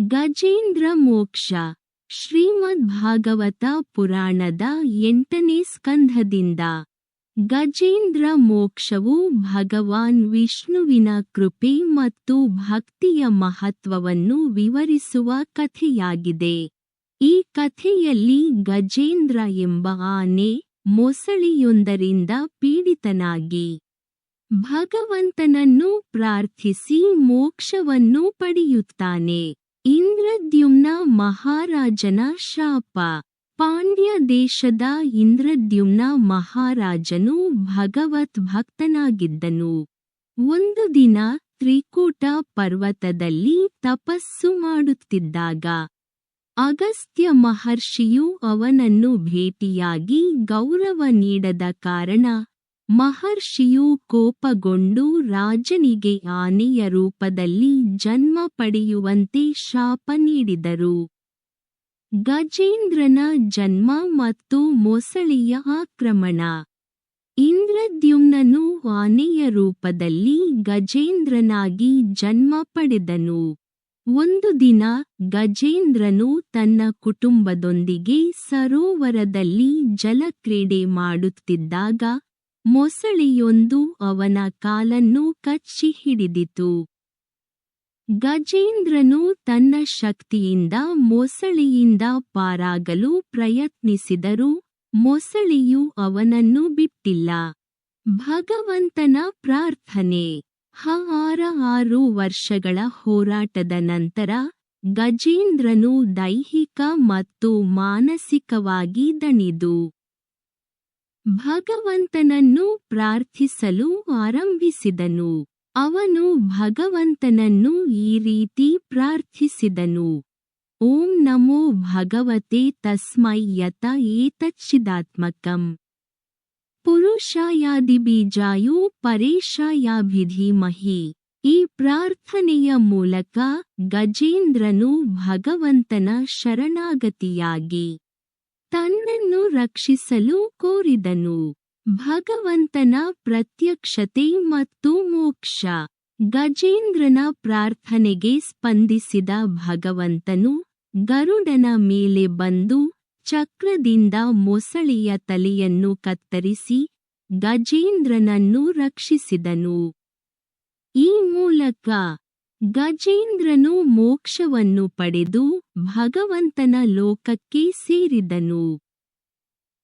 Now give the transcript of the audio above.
ಗಜೇಂದ್ರ ಮೋಕ್ಷ, ಶ್ರೀಮದ್ ಭಾಗವತ ಪುರಾಣದ ಎಂಟನೇ ಸ್ಕಂಧದಿಂದ. ಗಜೇಂದ್ರ ಮೋಕ್ಷವು ಭಗವಾನ್ ವಿಷ್ಣುವಿನ ಕೃಪೆ ಮತ್ತು ಭಕ್ತಿಯ ಮಹತ್ವವನ್ನು ವಿವರಿಸುವ ಕಥೆಯಾಗಿದೆ. ಈ ಕಥೆಯಲ್ಲಿ ಗಜೇಂದ್ರ ಎಂಬ ಆನೆ ಮೊಸಳೆಯೊಂದರಿಂದ ಪೀಡಿತನಾಗಿ ಭಗವಂತನನ್ನು ಪ್ರಾರ್ಥಿಸಿ ಮೋಕ್ಷವನ್ನು ಪಡೆಯುತ್ತಾನೆ. ಇಂದ್ರದ್ಯುಮ್ನ ಮಹಾರಾಜನ ಶಾಪ. ಪಾಂಡ್ಯ ದೇಶದ ಇಂದ್ರದ್ಯುಮ್ನ ಮಹಾರಾಜನು ಭಗವತ್ ಭಕ್ತನಾಗಿದ್ದನು. ಒಂದು ದಿನ ತ್ರಿಕೂಟ ಪರ್ವತದಲ್ಲಿ ತಪಸ್ಸು ಮಾಡುತ್ತಿದ್ದಾಗ, ಅಗಸ್ತ್ಯ ಮಹರ್ಷಿಯು ಅವನನ್ನು ಭೇಟಿಯಾಗಿ ಗೌರವ ನೀಡದ ಕಾರಣ ಮಹರ್ಷಿಯು ಕೋಪಗೊಂಡು ರಾಜನಿಗೆ ಆನೆಯ ರೂಪದಲ್ಲಿ ಜನ್ಮ ಪಡೆಯುವಂತೆ ಶಾಪ ನೀಡಿದರು. ಗಜೇಂದ್ರನ ಜನ್ಮ ಮತ್ತು ಮೊಸಳೆಯ ಆಕ್ರಮಣ. ಇಂದ್ರದ್ಯುಮ್ನನು ಆನೆಯ ರೂಪದಲ್ಲಿ ಗಜೇಂದ್ರನಾಗಿ ಜನ್ಮ ಪಡೆದನು. ಒಂದು ದಿನ ಗಜೇಂದ್ರನು ತನ್ನ ಕುಟುಂಬದೊಂದಿಗೆ ಸರೋವರದಲ್ಲಿ ಜಲಕ್ರೀಡೆ ಮಾಡುತ್ತಿದ್ದಾಗ ಮೊಸಳೆಯೊಂದು ಅವನ ಕಾಲನ್ನು ಕಚ್ಚಿ ಹಿಡಿದಿತು. ಗಜೇಂದ್ರನು ತನ್ನ ಶಕ್ತಿಯಿಂದ ಮೊಸಳೆಯಿಂದ ಪಾರಾಗಲು ಪ್ರಯತ್ನಿಸಿದರೂ ಮೊಸಳೆಯು ಅವನನ್ನು ಬಿಟ್ಟಿಲ್ಲ. ಭಗವಂತನ ಪ್ರಾರ್ಥನೆ. ಆರ ಆರು ವರ್ಷಗಳ ಹೋರಾಟದ ನಂತರ ಗಜೇಂದ್ರನು ದೈಹಿಕ ಮತ್ತು ಮಾನಸಿಕವಾಗಿ ದಣಿದು. ಭಗವಂತನನ್ನು ಪ್ರಾರ್ಥಿಸಲು ಆರಂಭಿಸಿದನು. ಅವನು ಭಗವಂತನನ್ನು ಈ ರೀತಿ ಪ್ರಾರ್ಥಿಸಿದನು. ಓಂ ನಮೋ ಭಗವತೆ ತಸ್ಮೈ ಯತ ಏತಚ್ಚಿದಾತ್ಮಕಂ ಪುರುಷಾಯಾದಿಬೀಜಾಯು ಪರೇಶಾಯಾಭಿಧೀಮಹಿ ಈ ಪ್ರಾರ್ಥನೆಯ ಮೂಲಕ ಗಜೇಂದ್ರನು ಭಗವಂತನ ಶರಣಾಗತಿಯಾಗಿ. ತನ್ನನ್ನು ರಕ್ಷಿಸಲು ಕೋರಿದನು. ಭಗವಂತನ ಪ್ರತ್ಯಕ್ಷತೆ ಮತ್ತು ಮೋಕ್ಷ. ಗಜೇಂದ್ರನ ಪ್ರಾರ್ಥನೆಗೆ ಸ್ಪಂದಿಸಿದ ಭಗವಂತನು ಗರುಡನ ಮೇಲೆ ಬಂದು ಚಕ್ರದಿಂದ ಮೊಸಳೆಯ ತಲೆಯನ್ನು ಕತ್ತರಿಸಿ ಗಜೇಂದ್ರನನ್ನು ರಕ್ಷಿಸಿದನು. ಈ ಮೂಲಕ ಗಜೇಂದ್ರನು ಮೋಕ್ಷವನ್ನು ಪಡೆದು ಭಗವಂತನ ಲೋಕಕ್ಕೆ ಸೇರಿದನು.